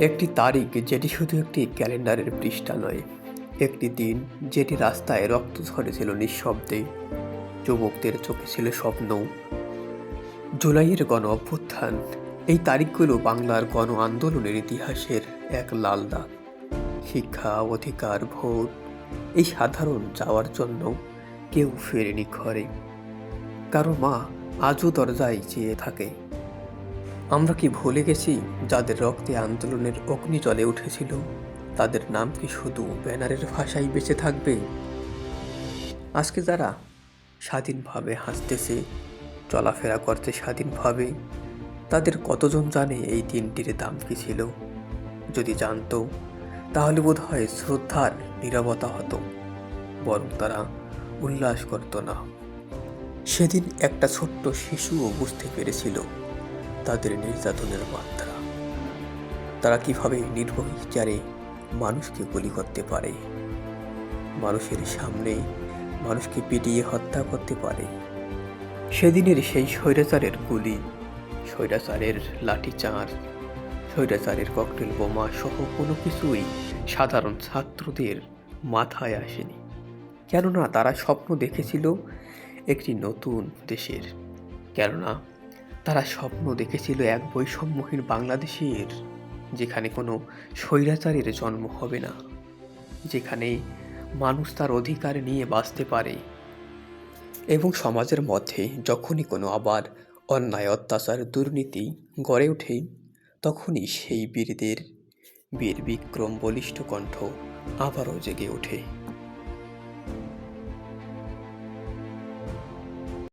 একটি তারিখ যেটি শুধু একটি ক্যালেন্ডারের পৃষ্ঠা নয়, একটি দিন যেটি রাস্তায় রক্ত ঝরেছিল নিঃশব্দে, যুবকদের চোখে ছিল স্বপ্ন। জুলাইয়ের গণ অভ্যুত্থান, এই তারিখগুলো বাংলার গণ আন্দোলনের ইতিহাসের এক লাল দাগ। শিক্ষা, অধিকার, ভোট, এই সাধারণ যাওয়ার জন্য কেউ ফেরেনি ঘরে। কারও মা আজও দরজায় চেয়ে থাকে। আমরা কি ভুলে গেছি যাদের রক্তে আন্দোলনের অগ্নি জ্বলে উঠেছিল? তাদের নাম কি শুধু ব্যানারের ভাষায় বেঁচে থাকবে? আজকে যারা স্বাধীনভাবে হাসতেছে, চলাফেরা করতে স্বাধীনভাবে, তাদের কতজন জানে এই দিনটির দাম কি ছিল? যদি জানতো, তাহলে বোধ হয় শ্রদ্ধার নিরবতা হতো, বরং তারা উল্লাস করতো না। সেদিন একটা ছোট্ট শিশুও বুঝতে পেরেছিল তাদের নির্যাতনের মাত্রা। তারা কীভাবে নির্বহিচারে মানুষকে গুলি করতে পারে? মানুষের সামনে মানুষকে পিটিয়ে হত্যা করতে পারে? সেদিনের সেই স্বৈরাচারের গুলি, স্বৈরাচারের লাঠিচার্জ স্বৈরাচারের ককটেল বোমা সহ কোনো কিছুই সাধারণ ছাত্রদের মাথায় আসেনি। কেননা তারা স্বপ্ন দেখেছিল একটি নতুন দেশের। কেননা তারা স্বপ্ন দেখেছিল এক বৈষম্যহীন বাংলাদেশের, যেখানে কোনো স্বৈরাচারের জন্ম হবে না যেখানে মানুষ তার অধিকার নিয়ে বাঁচতে পারে। এবং সমাজের মধ্যে যখনই কোনো আবার অন্যায়, অত্যাচার, দুর্নীতি গড়ে ওঠে, তখনই সেই বীরদের বীর বিক্রম বলিষ্ঠ কণ্ঠ আবারও জেগে ওঠে।